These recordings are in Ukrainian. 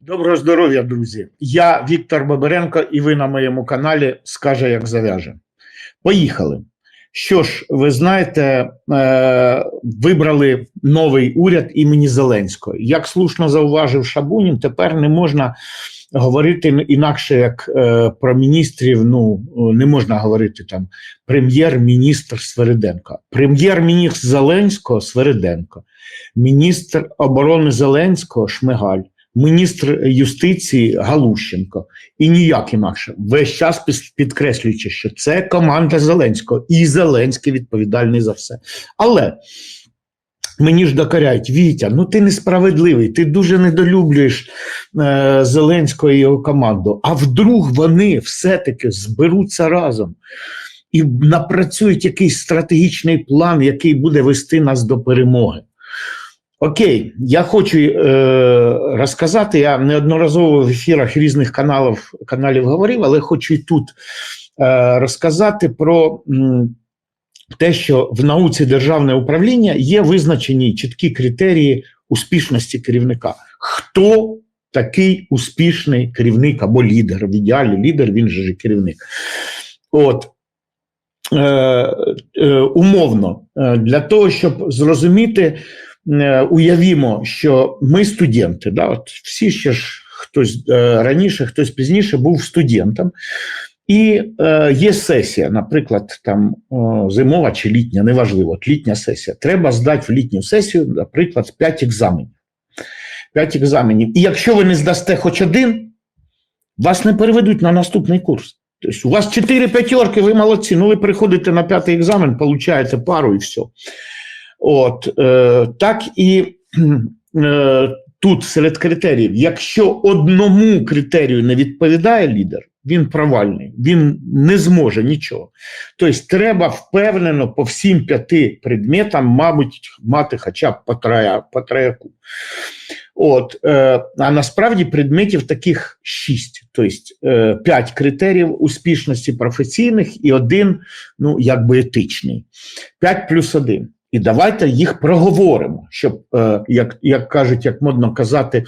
Доброго здоров'я, друзі! Я Віктор Бабиренко, і ви на моєму каналі Скаже, як зав'яже. Поїхали. Що ж, ви знаєте, е, вибрали новий уряд імені Зеленського. Як слушно зауважив Шабунін, тепер не можна говорити інакше, як е, про міністрів. Ну не можна говорити там прем'єр-міністр Свериденко. Прем'єр-міністр Зеленського Свериденко, міністр оборони Зеленського Шмигаль міністр юстиції Галущенко і ніяк інакше. Весь час підкреслюючи, що це команда Зеленського, і Зеленський відповідальний за все. Але мені ж докоряють, Вітя, ну ти несправедливий, ти дуже недолюблюєш е, Зеленського і його команду. А вдруг вони все-таки зберуться разом. І напрацюють якийсь стратегічний план, який буде вести нас до перемоги. Окей, я хочу е, розказати. Я неодноразово в ефірах різних каналів, каналів говорив, але хочу і тут е, розказати про м, те, що в науці державне управління є визначені чіткі критерії успішності керівника. Хто такий успішний керівник або лідер? В ідеалі лідер, він же керівник. От. Е, е, умовно, е, для того, щоб зрозуміти, уявімо, що ми студенти, да, от всі ще ж хтось е, раніше, хтось пізніше був студентом, і е, є сесія, наприклад, там е, зимова чи літня, неважливо, от літня сесія. Треба здати в літню сесію, наприклад, 5 екзаменів. 5 екзаменів. І якщо ви не здасте хоч один, вас не переведуть на наступний курс. Тобто у вас 4 п'ятерки, ви молодці. Ну, ви приходите на п'ятий екзамен, получаєте пару і все. От, е, так і е, тут серед критеріїв, якщо одному критерію не відповідає лідер, він провальний, він не зможе нічого. Тобто, треба впевнено по всім п'яти предметам, мабуть, мати хоча б по, троя, по трояку. От, е, а насправді предметів таких шість, тобто е, п'ять критеріїв успішності професійних і один, ну якби етичний. П'ять плюс один. І давайте їх проговоримо, щоб, е, як, як кажуть, як модно казати,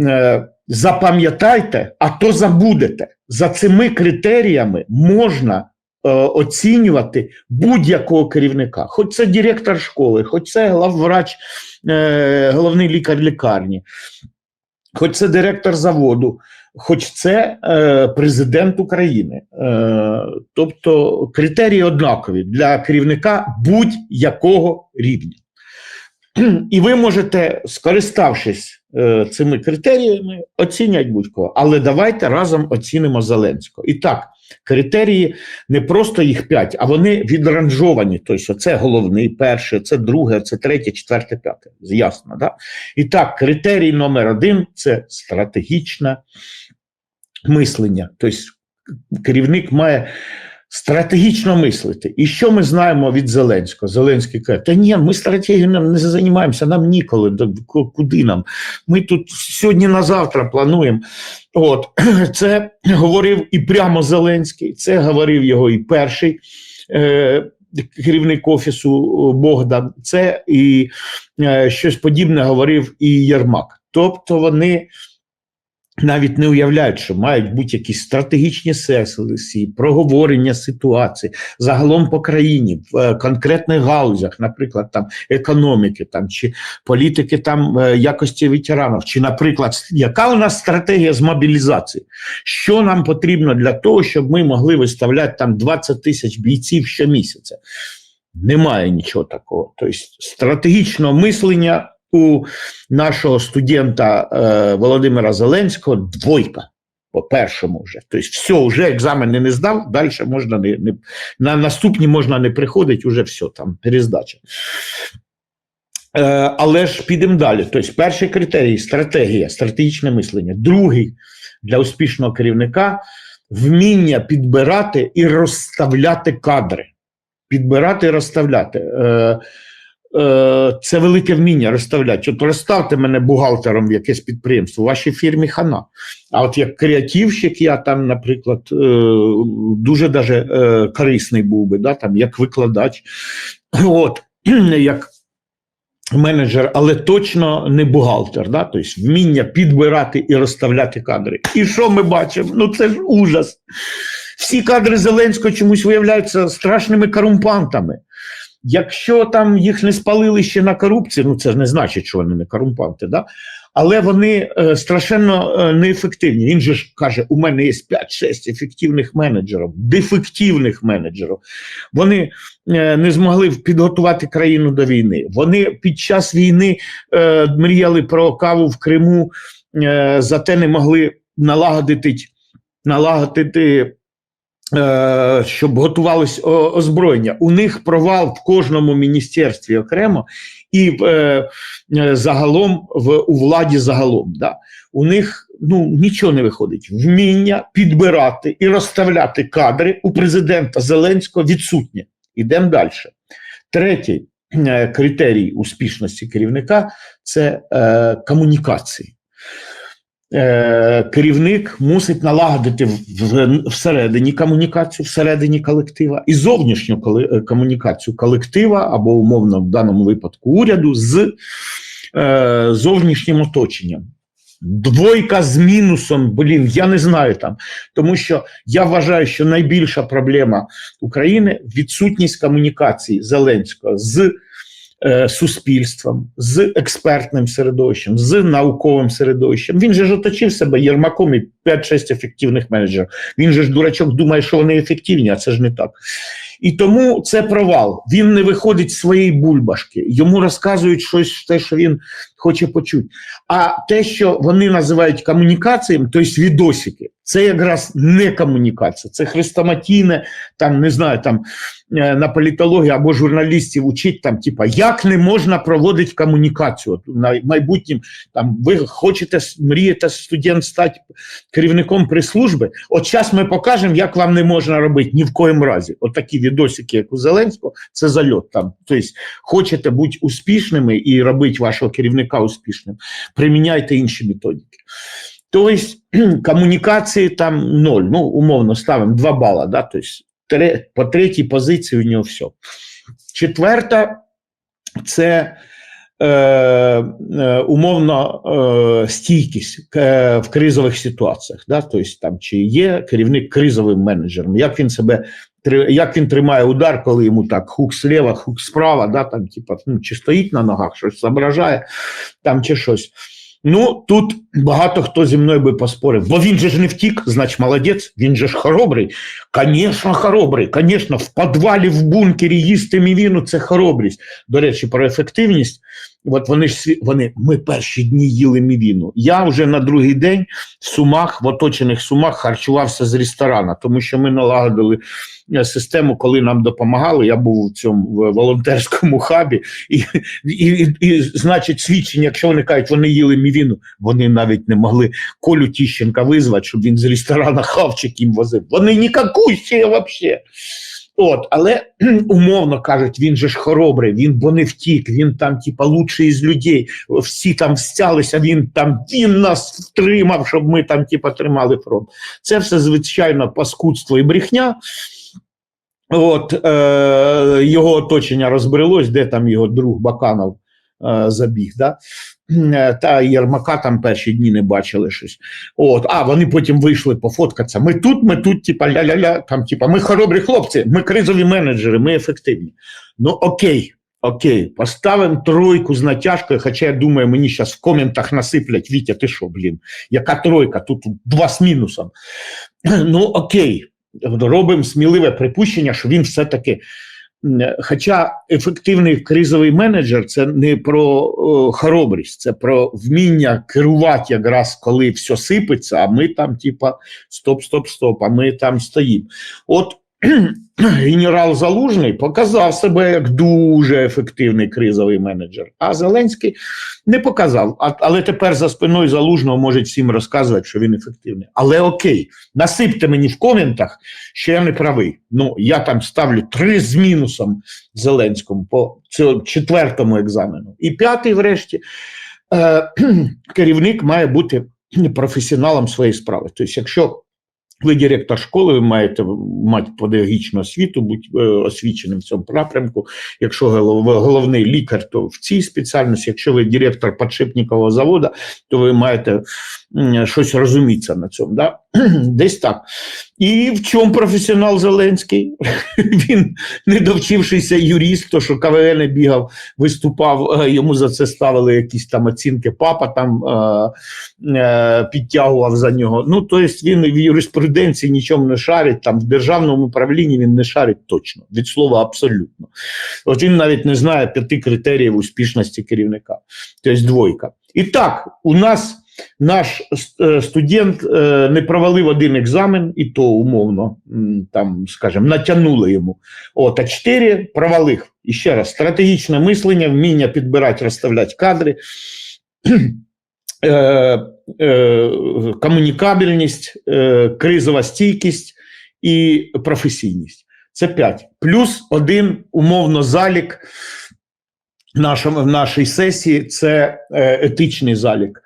е, запам'ятайте, а то забудете. За цими критеріями можна е, оцінювати будь-якого керівника, хоч це директор школи, хоч це главврач, головний лікар лікарні, хоч це директор заводу, хоч це е, президент України. Е, тобто критерії однакові для керівника будь-якого рівня. І ви можете, скориставшись е, цими критеріями, оцінять будь-кого. Але давайте разом оцінимо Зеленського. І так, критерії не просто їх п'ять, а вони відранжовані. Тобто, це головний, перший, це друге, це третє, четверте, п'яте. Ясно, да? І так, критерій номер один це стратегічне мислення. Тобто, керівник має стратегічно мислити. І що ми знаємо від Зеленського? Зеленський каже, та ні, ми стратегією не- займаємося, нам ніколи, куди нам? Ми тут сьогодні на завтра плануємо. От, це говорив і прямо Зеленський, це говорив його і перший. Е, Керівник офісу Богдан, це і е, щось подібне говорив і Єрмак. Тобто вони навіть не уявляють, що мають бути якісь стратегічні сесії, проговорення ситуації загалом по країні, в е, конкретних галузях, наприклад, там економіки, там чи політики там е, якості ветеранів, чи, наприклад, яка у нас стратегія з мобілізації? Що нам потрібно для того, щоб ми могли виставляти там 20 тисяч бійців щомісяця? Немає нічого такого. Тобто стратегічного мислення у нашого студента е, Володимира Зеленського двойка. По першому вже. Тобто, все, вже екзамени не здав, далі можна не, не на наступні можна не приходити, вже все, там перездача. Е, але ж підемо далі. Тобто, перший критерій стратегія, стратегічне мислення. Другий для успішного керівника вміння підбирати і розставляти кадри. Підбирати і розставляти. Е, це велике вміння розставляти. От розставте мене бухгалтером в якесь підприємство, в вашій фірмі хана. А от як креативщик, я там, наприклад, е, дуже даже е, корисний був би, да, там, як викладач, от, як менеджер, але точно не бухгалтер. Да? Тобто вміння підбирати і розставляти кадри. І що ми бачимо? Ну це ж ужас. Всі кадри Зеленського чомусь виявляються страшними корумпантами. Якщо там їх не спалили ще на корупції, ну це не значить, що вони не корумпанти, да? але вони е, страшенно е, неефективні. Він же ж каже: у мене є 5-6 ефективних менеджерів, дефективних менеджерів. Вони е, не змогли підготувати країну до війни. Вони під час війни е, мріяли про каву в Криму, е, зате не могли налагодити, налагодити щоб готувалось озброєння. У них провал в кожному міністерстві окремо і е, е, загалом в у владі загалом. Да. У них ну нічого не виходить. Вміння підбирати і розставляти кадри у президента Зеленського відсутнє. Ідемо далі. Третій е, критерій успішності керівника це е, комунікації. Е, керівник мусить налагодити всередині комунікацію, всередині колектива і зовнішню е, комунікацію колектива або умовно в даному випадку уряду з е, зовнішнім оточенням. Двойка з мінусом, блін, я не знаю там. Тому що я вважаю, що найбільша проблема України відсутність комунікації Зеленського з е, суспільством, з експертним середовищем, з науковим середовищем. Він же ж оточив себе Єрмаком і 5-6 ефективних менеджерів. Він же ж дурачок думає, що вони ефективні, а це ж не так. І тому це провал. Він не виходить з своєї бульбашки. Йому розказують щось, те, що він хоче почути. А те, що вони називають комунікаціями, тобто відосики, це якраз не комунікація, це хрестоматійне, там не знаю, там е, на політології або журналістів учить там, типа, як не можна проводити комунікацію. На майбутнім там ви хочете мрієте студент стати керівником прес-служби. От зараз ми покажемо, як вам не можна робити ні в коїм разі. От такі відосики, як у Зеленського, це зальот там. Тобто, хочете бути успішними і робити вашого керівника успішним, приміняйте інші методики. Тобто комунікації там ноль. Ну, умовно ставимо 2 бала. Да? Тобто, по третій позиції у нього все. Четверта це е, е, умовно е, стійкість е, в кризових ситуаціях. Да? Тобто, там, чи є керівник кризовим менеджером, як він себе як він тримає удар, коли йому так хук сліва, хук справа, да? там, типа, ну, чи стоїть на ногах, щось зображає, там, чи щось. Ну, тут багато хто зі мною би поспорив, бо він же ж не втік, значить молодець, він же ж хоробрий. Звісно, хоробрий. Звісно, в підвалі, в бункері їсти мівіну це хоробрість. До речі, про ефективність. От вони ж вони, ми перші дні їли мівіну. Я вже на другий день в сумах, в оточених сумах харчувався з ресторана, тому що ми налагодили е, систему, коли нам допомагали. Я був у цьому волонтерському хабі, і, і, і, і значить, свідчення, якщо вони кажуть, вони їли мівіну, вони навіть не могли Колю Тіщенка визвати, щоб він з ресторана хавчик їм возив. Вони нікакущі взагалі. От, але умовно кажуть, він же ж хоробрий, він бо не втік, він там, типа, лучший із людей. Всі там стялися, він там він нас втримав, щоб ми там, типа, тримали фронт. Це все звичайно паскудство і брехня. От е, його оточення розбрелось, де там його друг Баканов е, забіг. Да? Е, Та Єрмака там перші дні не бачили щось. От, а вони потім вийшли пофоткатися. Ми тут, ми тут, типа ля-ля-ля, там, типа, ми хоробрі хлопці, ми кризові менеджери, ми ефективні. Ну окей, окей, поставимо тройку з натяжкою, хоча я думаю, мені зараз в коментах насиплять, Вітя, ти що, блін, яка тройка? Тут два з мінусом. Ну окей, робимо сміливе припущення, що він все-таки. М, Хоча ефективний кризовий менеджер це не про хоробрість, це про вміння керувати якраз коли все сипеться, а ми там, типа, стоп, стоп, стоп, а ми там стоїмо. От генерал Залужний показав себе як дуже ефективний кризовий менеджер, а Зеленський не показав. А, але тепер за спиною Залужного можуть всім розказувати, що він ефективний. Але окей, насипте мені в коментах, що я не правий. Ну, я там ставлю три з мінусом Зеленському по цьому четвертому екзамену. І п'ятий, врешті, е, керівник має бути професіоналом своєї справи. Тобто, якщо Ви директор школи, ви маєте мати педагогічну освіту, бути е, освіченим в цьому напрямку. Якщо голов- головний лікар, то в цій спеціальності. Якщо ви директор підшипникового заводу, то ви маєте щось розумітися на цьому. Да? Десь так. І в чому професіонал Зеленський? Він, не довчившися юрист, то що КВН бігав, виступав, е, йому за це ставили якісь там оцінки. Папа там е, е, підтягував за нього. Ну, тобто він в юриспруденції нічому не шарить, там в державному управлінні він не шарить точно, від слова абсолютно. От він навіть не знає п'яти критеріїв успішності керівника, тобто двойка. І так, у нас наш е, студент е, не провалив один екзамен, і то умовно, там, скажімо, натягнули йому. От, а чотири провалив. І ще раз, стратегічне мислення, вміння підбирати, розставляти кадри, е, комунікабельність, кризова стійкість і професійність. Це п'ять. Плюс один умовно залік в нашій сесії це етичний залік.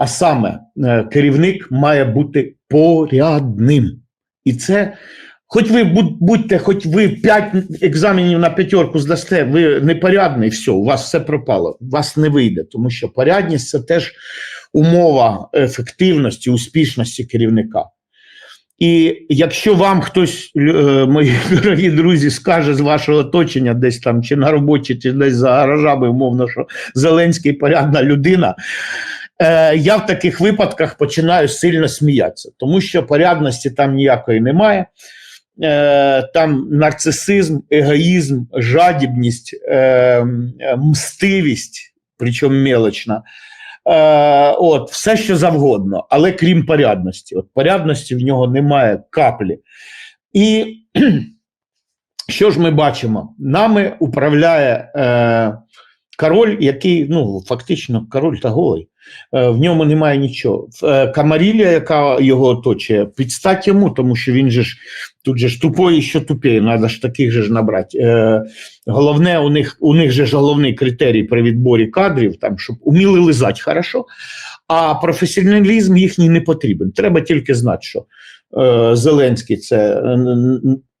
А саме е, керівник має бути порядним. І це, хоч ви будьте, хоч ви п'ять екзаменів на п'ятерку здасте, ви непорядний, все, у вас все пропало, у вас не вийде, тому що порядність це теж умова ефективності, успішності керівника. І якщо вам хтось, е, мої дорогі друзі, скаже з вашого оточення, десь там, чи на роботі, чи десь за гаражами, умовно, що Зеленський порядна людина, е, я в таких випадках починаю сильно сміятися, тому що порядності там ніякої немає. Е, Там нарцисизм, егоїзм, жадібність, е, мстивість, причому мелочна. Е, от, все, що завгодно, але крім порядності. От порядності в нього немає каплі. І що ж ми бачимо? Нами управляє е, король, який, ну, фактично, король та голий. Е, в ньому немає нічого. Е, Камарілія, яка його оточує, підстать йому, тому що він же ж тут же ж тупої, що тупіє, треба ж таких же ж набрати. Е, головне, у них, у них же ж головний критерій при відборі кадрів, там, щоб уміли лизати хорошо, а професіоналізм їхній не потрібен. Треба тільки знати, що Зеленський це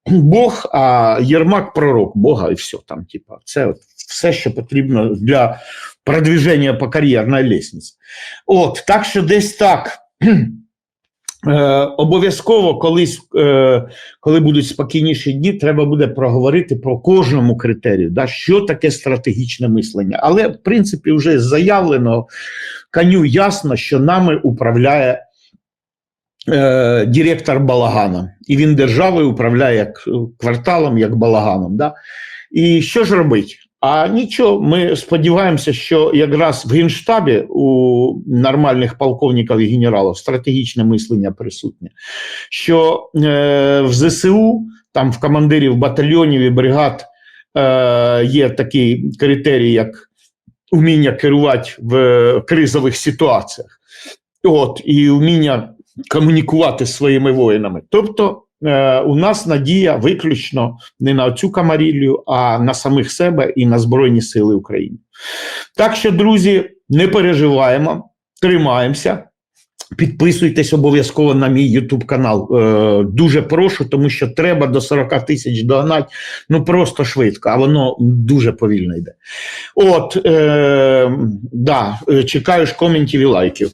Бог, а Єрмак пророк Бога, і все там, типа, це от все, що потрібно для продвіження по кар'єрній лестниці. От, так що десь так. Е, обов'язково колись, е, коли будуть спокійніші дні, треба буде проговорити про кожному критерію, да, що таке стратегічне мислення. Але, в принципі, вже заявлено коню ясно, що нами управляє е, директор балагана. І він державою управляє як кварталом, як балаганом. Да? І що ж робить? А нічого, ми сподіваємося, що якраз в генштабі у нормальних полковників і генералів стратегічне мислення присутнє, що е, в ЗСУ, там в командирів батальйонів і бригад е, є такий критерій, як вміння керувати в кризових ситуаціях, от, і вміння комунікувати з своїми воїнами. Тобто у нас надія виключно не на цю камарілію, а на самих себе і на Збройні Сили України. Так що, друзі, не переживаємо, тримаємося. Підписуйтесь обов'язково на мій YouTube канал. Е, дуже прошу, тому що треба до 40 тисяч догнати, ну просто швидко, а воно дуже повільно йде. От, е, да, е, чекаю ж коментів і лайків.